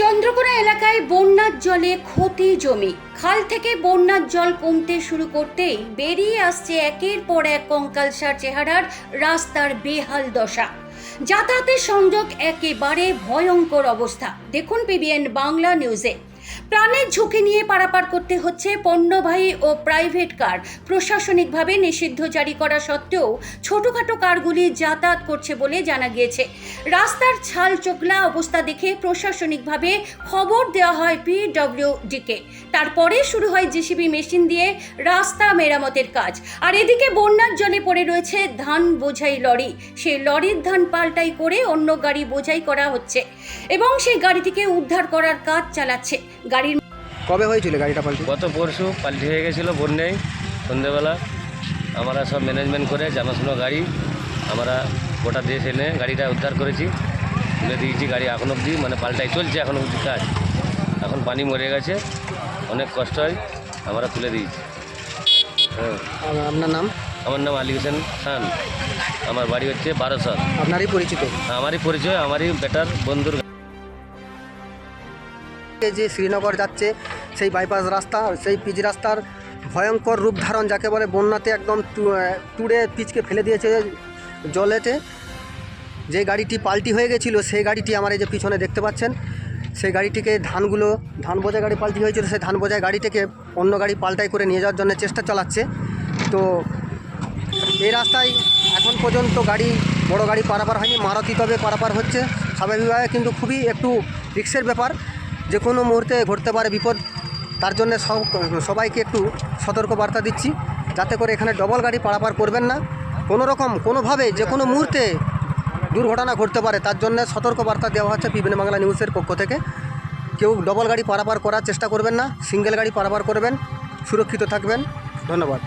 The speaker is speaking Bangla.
চন্দ্রকোনা এলাকায় বন্যার জলে ক্ষতি জমি। খাল থেকে বন্যার জল কমতে শুরু করতেই বেরিয়ে আসছে একের পর এক কঙ্কালসার চেহারার রাস্তার বেহাল দশা। যাতায়াতের সংযোগ একেবারে ভয়ঙ্কর অবস্থা। দেখুন পিবিএন বাংলা নিউজে। প্রাণের ঝুঁকি নিয়ে পারাপার করতে হচ্ছে পণ্যবাহী ও প্রাইভেট কার। প্রশাসনিকভাবে নিষিদ্ধ জারি করা সত্ত্বেও ছোটখাটো কারগুলি যাতায়াত করছে বলে জানা গিয়েছে। রাস্তার ছাল চোখলা অবস্থা দেখে প্রশাসনিকভাবে খবর দেওয়া হয় পিডব্লিউডিকে। তারপরে শুরু হয় জিসিবি মেশিন দিয়ে রাস্তা মেরামতের কাজ। আর এদিকে বন্যার জলে পড়ে রয়েছে ধান বোঝাই লরি। সেই লরির ধান পাল্টাই করে অন্য গাড়ি বোঝাই করা হচ্ছে এবং সেই গাড়িটিকে উদ্ধার করার কাজ চালাচ্ছে। কবে হয়েছিল গাড়িটা পাল্টি? গত পরশু পাল্টি হয়ে গেছিল বন্যায় সন্ধেবেলা। আমরা সব ম্যানেজমেন্ট করে জানাশোনা গাড়ি আমরা গোটা দেশ এনে গাড়িটা উদ্ধার করেছি। তুলে দিয়েছি গাড়ি এখন অবধি মানে পাল্টাই চলছে এখন অবধি কাজ। এখন পানি মরে গেছে অনেক কষ্ট হয় আমরা তুলে দিয়েছি। হ্যাঁ। আপনার নাম? আমার নাম আলী হোসেন খান। আমার বাড়ি হচ্ছে বারোসর আপনারই পরিচিত? আমারই পরিচয় আমারই বেটার বন্ধুর যে শ্রীনগর যাচ্ছে, সেই বাইপাস রাস্তা, সেই পিচ রাস্তার ভয়ঙ্কর রূপ ধারণ যাকে বলে বন্যাতে একদম তুড়ে পিচকে ফেলে দিয়েছে জলেতে। যে গাড়িটি পাল্টি হয়ে গেছিল, সেই গাড়িটি আমার এই যে পিছনে দেখতে পাচ্ছেন, সেই গাড়িটিকে ধানগুলো, ধান বোঝাই গাড়ি পাল্টি হয়েছিল, সেই ধান বোঝাই গাড়িটিকে অন্য গাড়ি পাল্টাই করে নিয়ে যাওয়ার জন্য চেষ্টা চালাচ্ছে। তো এই রাস্তায় এখন পর্যন্ত গাড়ি, বড় গাড়ি পারাপার হয়নি, মারুতি তবে পারাপার হচ্ছে। স্বাভাবিকভাবে কিন্তু খুবই একটু রিক্সের ব্যাপার। যে কোনো মুহূর্তে ঘটতে পারে বিপদ, তার জন্য সব, সবাইকে একটু সতর্ক বার্তা দিচ্ছি, যাতে করে এখানে ডবল গাড়ি পারাপার করবেন না। কোনো রকম, কোনোভাবে যে কোনো মুহূর্তে দুর্ঘটনা ঘটতে পারে, তার জন্য সতর্ক বার্তা দেওয়া হচ্ছে বিভিন্ন বাংলা নিউজের পক্ষ থেকে। কেউ ডবল গাড়ি পারাপার করার চেষ্টা করবেন না সিঙ্গেল গাড়ি পারাপার করবেন, সুরক্ষিত থাকবেন। ধন্যবাদ।